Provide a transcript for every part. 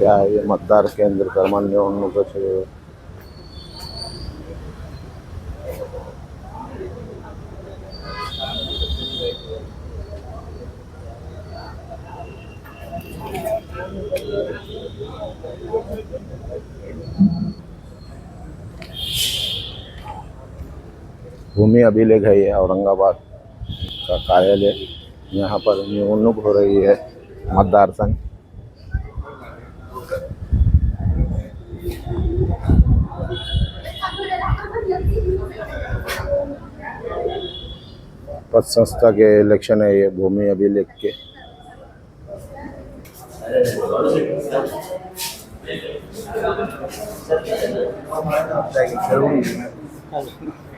या आहे मतदार केंद्र क्रमांक निवडणुकीचे भूमि अभिलेख है ये औरंगाबाद का कार्यालय। यहाँ पर निवडणूक हो रही है, मतदार संघ। पद संस्था के इलेक्शन है, ये भूमि अभिलेख के।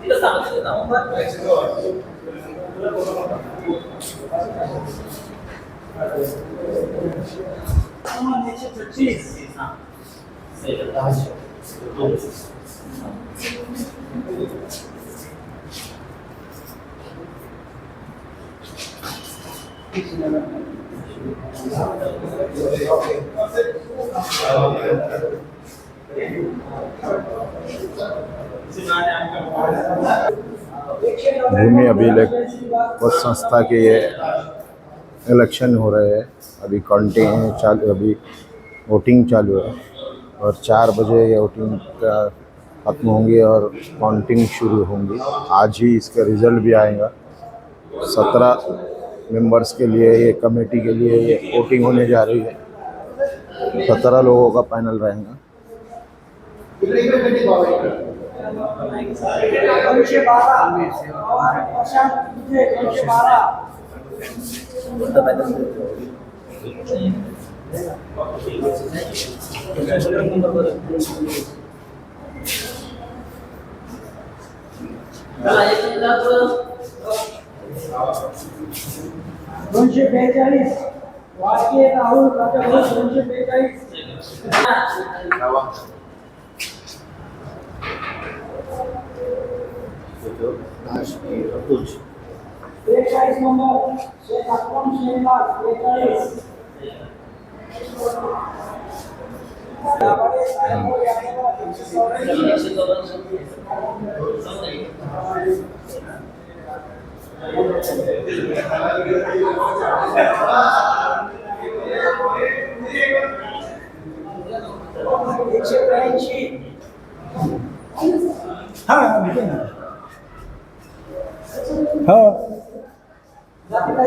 से न्यूज चैनल से भूमि अभिलेख पद संस्था के ये इलेक्शन हो रहे हैं। अभी काउंटिंग चालू अभी वोटिंग चालू है। और चार बजे ये वोटिंग का खत्म होंगी और काउंटिंग शुरू होंगी। आज ही इसका रिज़ल्ट भी आएगा। सत्रह मेंबर्स के लिए, ये कमेटी के लिए ये वोटिंग होने जा रही है। सत्रह लोगों का पैनल रहेगा। दोनशे बारा प्रशांत तुझे दोनशे बारा दोनशे बेचाळीस. वाटके राहुल दोनशे बेचाळीस aspira é, a Deixa isso, mamão. Chega com gema. Deixa isso. Ah, não tem nada.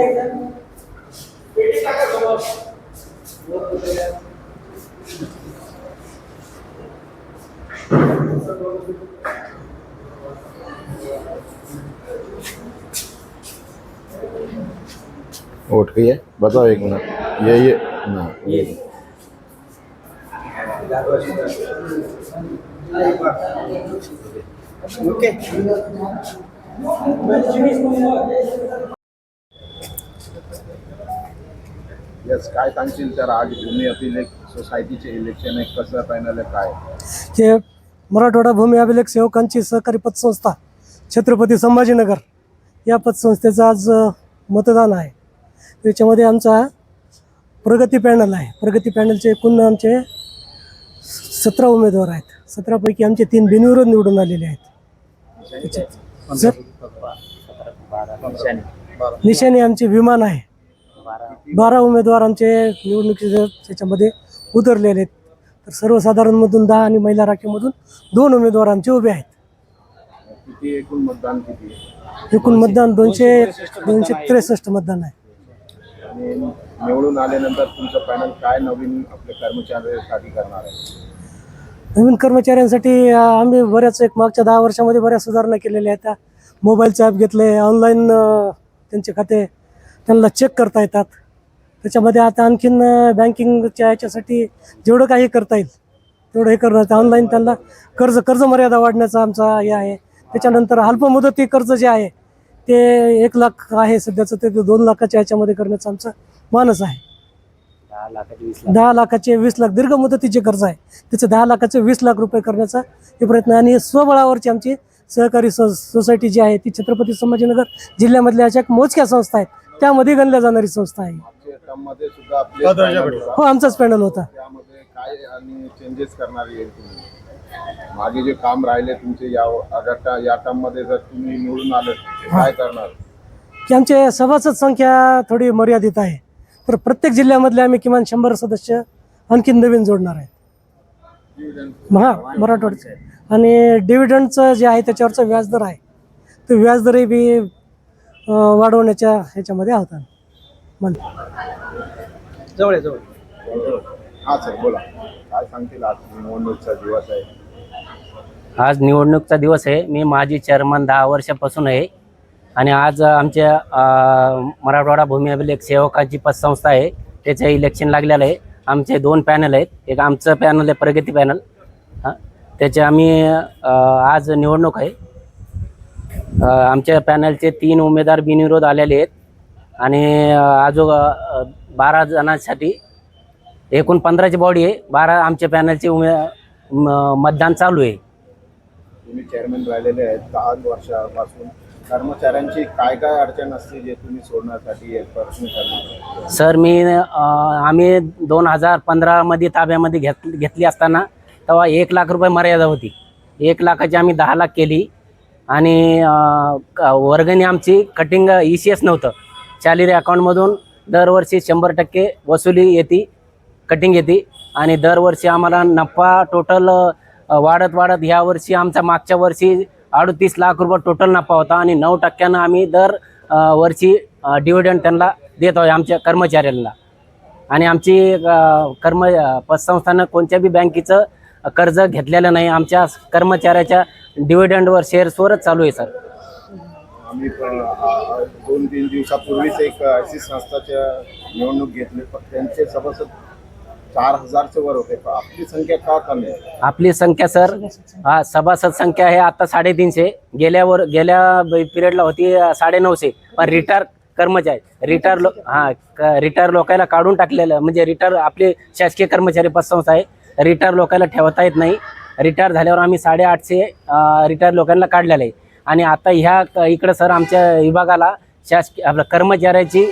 एकदम वोट की है बताओ एक मिनट। ये ये ना ये। ओके। नंबर यस काय सांगशील तर आज भूमी अभिलेख सोसायटीचे इलेक्शन आहे कसं पॅनल आहे काय? जे मराठवाडा भूमी अभिलेख सेवकांची सहकारी पतसंस्था छत्रपती संभाजीनगर या पतसंस्थेचं आज मतदान आहे. त्याच्यामध्ये आमचा प्रगती पॅनल आहे. प्रगती पॅनलचे एकूण आमचे सतरा उमेदवार आहेत. सतरापैकी आमचे तीन बिनविरोध निवडून आलेले आहेत. त्याच्यात जर निशाणी आमचे विमान आहे. बारा उमेदवार आमचे निवडणुकीच्या त्याच्यामध्ये उतरलेले आहेत तर सर्वसाधारणमधून दहा आणि महिला राखीमधून दोन उमेदवार आमचे उभे आहेत. एकूण मतदान एकूण मतदान दोनशे दोनशे त्रेसष्ट मतदान आहे. निवडून आल्यानंतर तुमचं पॅनल काय नवीन आपल्या कर्मचाऱ्यांसाठी करणार आहे नवीन कर्मचाऱ्यांसाठी आम्ही बऱ्याच एक मागच्या दहा वर्षामध्ये बऱ्याच सुधारणा केलेल्या आहेत. त्या मोबाईलचे ॲप घेतले ऑनलाईन त्यांचे खाते त्यांना चेक करता येतात. त्याच्यामध्ये आता आणखीन बँकिंगच्या याच्यासाठी जेवढं काही करता येईल तेवढं हे करणार ऑनलाईन त्यांना कर्ज कर्ज मर्यादा वाढण्याचा आमचा हे आहे. त्याच्यानंतर अल्पमुदती कर्ज जे आहे ते एक लाख आहे सध्याचं ते दोन लाखाच्या याच्यामध्ये करण्याचा आमचा मानस आहे. दहा लाखाचे वीस लाख. दीर्घ मुदतीचे कर्ज आहे. त्याचे दहा लाखाचे वीस लाख रुपये करण्याचा हे प्रयत्न आहे. आणि स्वबळावरची आमची सहकारी सो सोसायटी जी आहे ती छत्रपती संभाजीनगर जिल्ह्यामधल्या अशा मोजक्या संस्था आहेत त्यामध्ये गणल्या जाणारी संस्था आहे. हो आमचाच पॅनल होता. त्यामध्ये काय आणि चेंजेस करणार येईल तुम्ही? मागे जे काम राहिले तुमचे या अगर का या टर्ममध्ये जर तुम्ही निवडून आले काय करणार? की आमचे सभासद संख्या थोडी मर्यादित आहे. तर प्रत्येक जिल्ह्यामधले आम्ही किमान शंभर सदस्य आणखीन नवीन जोडणार आहेत. हा मराठवाड्याचे आणि डिव्हिडंडचं जे आहे त्याच्यावरचा व्याजदर आहे. तो व्याजदरही बी वाढवण्याच्या ह्याच्यामध्ये आहोत. म्हण जवळ आहे जवळ. हा सर बोला. काय सांगतील आज निवडणूकचा दिवस आहे? आज निवडणूकचा दिवस आहे. मी माजी चेअरमन दहा वर्षापासून आहे. आणि आज आमच्या मराठवाडा भूमी अभिलेख सेवकाची पतसंस्था आहे. त्याचं इलेक्शन लागलेलं आहे. आमचे दोन पॅनल आहेत. एक आमचं पॅनल आहे प्रगती पॅनल हां. त्याचे आम्ही आज निवडणूक आहे. आमच्या पॅनलचे तीन उमेदवार बिनविरोध आलेले आहेत. आणि आजो बारा जणांसाठी एकूण पंधराची बॉडी आहे. बारा आमच्या पॅनलचे उमे म- मतदान चालू आहे. तुम्ही राहिलेले आहेत. दहा वर्षापासून कर्मचाऱ्यांची काय काय अडचण असते जे तुम्ही सोडण्यासाठी करणार सर मी आम्ही दोन हजार पंधरामध्ये ताब्यामध्ये घेत घेतली असताना तेव्हा एक लाख रुपये मर्यादा होती. एक लाखाची आम्ही दहा लाख केली आणि वर्गणी आमची कटिंग ई सी एस नव्हतं. सॅलरी अकाउंटमधून दरवर्षी शंभर टक्के वसुली येते कटिंग येते आणि दरवर्षी आम्हाला नफा टोटल वाढत वाढत ह्या वर्षी आमचा मागच्या वर्षी अडतीस लाख रुपये टोटल नफा होता आणि नऊ टक्क्यानं आम्ही दर वर्षी डिव्हिडंड त्यांना देत आहोत आमच्या कर्मचाऱ्यांना आणि आमची कर्म पतसंस्थानं कोणत्या बी बँकेचं कर्ज घेतलेलं नाही. आमच्या कर्मचाऱ्याच्या डिव्हिडंडवर शेअर्सवरच चालू आहे सर. आम्ही दोन तीन दिवसापूर्वीच एक अशी संस्थाच्या निवडणूक घेतली. पण त्यांचे सभासद चार हजारच्या वर होते. आपली संख्या का कमी आहे? आपली संख्या सर हा सभासद संख्या आहे आता साडेतीनशे. गेल्यावर गेल्या पिरियडला होती साडे नऊशे पण रिटायर कर्मचारी रिटायर लो हां रिटायर लोकायला काढून टाकलेलं म्हणजे रिटायर आपले शासकीय कर्मचारी पतसंस्था आहे रिटायर लोकायला ठेवता येत नाही. रिटायर झाल्यावर आम्ही साडेआठशे रिटायर लोकांना काढलेलं आहे. आणि आता ह्या इकडं सर आमच्या विभागाला शासकीय आपलं कर्मचाऱ्याची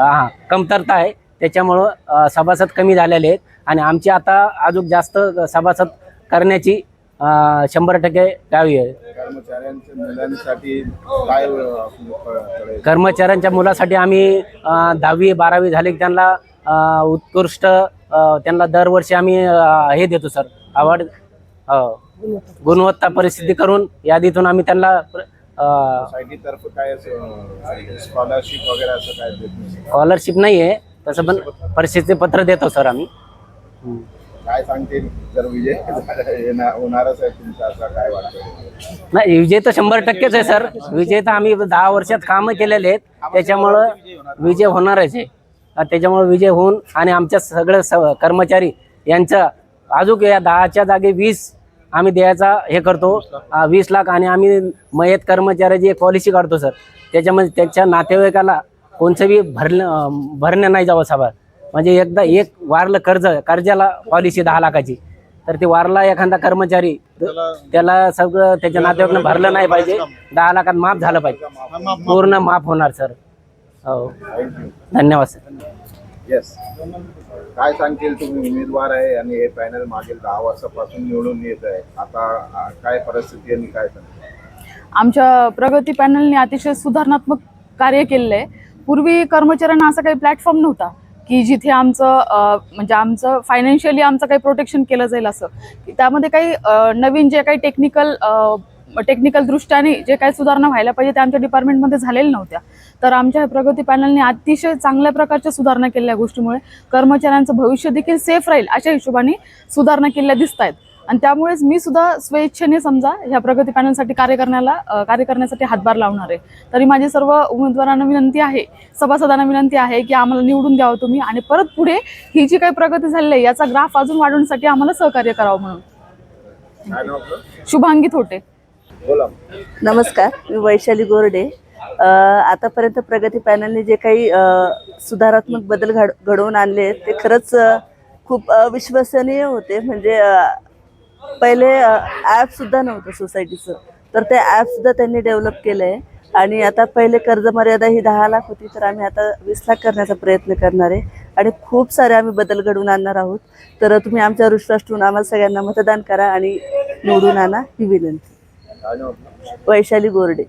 हां कमतरता आहे. त्याच्यामुळं सभासद कमी झालेले आहेत. आणि आमची आता अजून जास्त सभासद करण्याची शंभर टक्के गावी आहे. कर्मचाऱ्यांच्या मुलांसाठी आम्ही दहावी बारावी झाले की त्यांना उत्कृष्ट त्यांना दरवर्षी आम्ही हे देतो सर. अवॉर्ड गुणवत्ता परिस्थिती करून यादीतून आम्ही त्यांना सोसायटीतर्फे काय स्कॉलरशिप वगैरे असं काय देत नाही? स्कॉलरशिप नाही आहे तसं पण परिस्थिती पत्र देतो सर आम्ही. काय सांगतील जर विजय येणार- होणारच आहे तुमचा असं काय वाटतं नाही विजय तर शंभर टक्केच आहे सर. विजय तर आम्ही दहा वर्षात कामं केलेले आहेत. त्याच्यामुळं विजय होणारच आहे. त्याच्यामुळं विजय होऊन आणि आमच्या सगळं स कर्मचारी यांचं अजून या दहाच्या जागी वीस आम्ही द्यायचा हे करतो. वीस लाख आणि आम्ही मयत कर्मचाऱ्याची एक पॉलिसी काढतो सर त्याच्यामध्ये त्याच्या नातेवाईकाला कोणचं बी भरलं अं, भरण्या नाही जावं सभा म्हणजे एकदा एक वारलं कर्ज कर्जाला पॉलिसी दहा लाखाची. तर ते वारला एखादा कर्मचारी त्याला सगळं त्याच्या नातेवाईकांना भरलं नाही पाहिजे. दहा लाखात माफ झालं पाहिजे. पूर्ण माफ होणार सर हो. धन्यवाद सर येस काय सांगतील तुम्ही? उमेदवार आहे आणि हे पॅनल मागील दहा वर्षापासून निवडून येत आहे. आता काय परिस्थिती आणि काय सांगतील? आमच्या प्रगती पॅनलने अतिशय सुधारणात्मक कार्य केलेलं. आहे पूर्वी कर्मचाऱ्यांना असा काही प्लॅटफॉर्म नव्हता की जिथे आमचं म्हणजे आमचं फायनान्शियली आमचं काही प्रोटेक्शन केलं जाईल असं. की त्यामध्ये काही नवीन जे काही टेक्निकल टेक्निकल दृष्ट्याने जे काही सुधारणा व्हायला पाहिजे त्या आमच्या डिपार्टमेंटमध्ये झालेल्या नव्हत्या. तर आमच्या प्रगती पॅनलने अतिशय चांगल्या प्रकारच्या सुधारणा केलेल्या गोष्टीमुळे कर्मचाऱ्यांचं भविष्य देखील सेफ राहील अशा हिशोबाने सुधारणा केलेल्या दिसत आहेत. आणि त्यामुळेच मी सुद्धा स्वेच्छेने समजा ह्या प्रगती पॅनलसाठी कार्य करण्याला कार्य करण्यासाठी हातभार लावणार आहे. तरी माझी सर्व उमेदवारांना विनंती आहे सभासदांना विनंती आहे की आम्हाला निवडून द्यावं तुम्ही आणि परत पुढे ही जी काही प्रगती झालेली आहे याचा ग्राफ अजून वाढवण्यासाठी आम्हाला सहकार्य करावं म्हणून. शुभांगी थोटे. बोला. नमस्कार मी वैशाली गोरडे. आतापर्यंत प्रगती पॅनलने जे काही सुधारात्मक बदल घड घडवून आणले आहेत, ते खरंच खूप अविश्वसनीय विश्वसनीय होते. म्हणजे पहिले ॲप सुद्धा नव्हतं सोसायटीचं. तर ते ॲप सुद्धा त्यांनी डेव्हलप केलं आहे आणि आता पहिले कर्ज मर्यादा ही दहा लाख होती तर आम्ही आता वीस लाख करण्याचा प्रयत्न करणार आहे. आणि खूप सारे आम्ही बदल घडवून आणणार आहोत. तर तुम्ही आमच्यावर विश्वास ठेवून आम्हाला सगळ्यांना मतदान करा आणि निवडून आणा ही विनंती. वैशाली गोरडे